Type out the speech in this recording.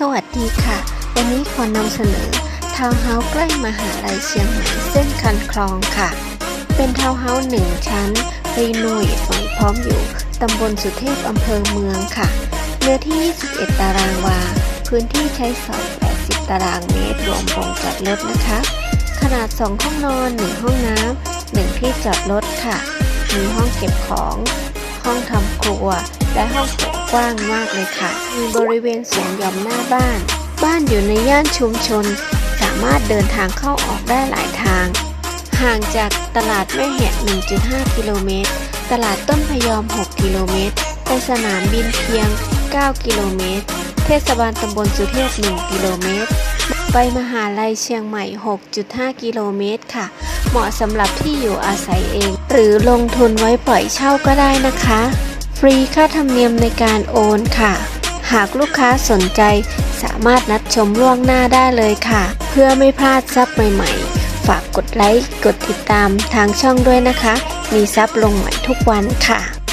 สวัสดีค่ะ วันนี้ขอนำเสนอทาวน์เฮาส์ใกล้มหาลัยเชียงใหม่เส้นคันคลองค่ะ เป็นทาวน์เฮาส์หนึ่งชั้น รีโนเวทใหม่พร้อมอยู่ ตำบลสุเทพอำเภอเมืองค่ะ เนื้อที่ 21 ตารางวา พื้นที่ใช้สอย80 ตารางเมตรรวมโรงจอดรถนะคะ ขนาด 2 ห้องนอน 1 ห้องน้ำ 1 ที่จอดรถค่ะ มีห้องเก็บของ ห้องทำครัว และห้องโถง กว้างมากเลยค่ะ มีบริเวณสวนหย่อมหน้าบ้าน บ้านอยู่ในย่านชุมชน สามารถเดินทางเข้าออกได้หลายทาง ห่างจากตลาดแม่แหะ1.5 กิโลเมตร ตลาดต้นพยอม 6 กิโลเมตร ไปสนามบินเพียง 9 กิโลเมตร เทศบาลตำบลสุเทพ 1 กิโลเมตร ไปมหาลัยเชียงใหม่ 6.5 กิโลเมตรค่ะ เหมาะสำหรับที่อยู่อาศัยเอง หรือลงทุนไว้ปล่อยเช่าก็ได้นะคะ ฟรีค่าธรรมเนียมในการโอนค่ะ หากลูกค้าสนใจสามารถนัดชมล่วงหน้าได้เลยค่ะ เพื่อไม่พลาดซับใหม่ๆ ฝากกดไลค์ กดติดตามทางช่องด้วยนะคะ มีซับลงใหม่ทุกวันค่ะ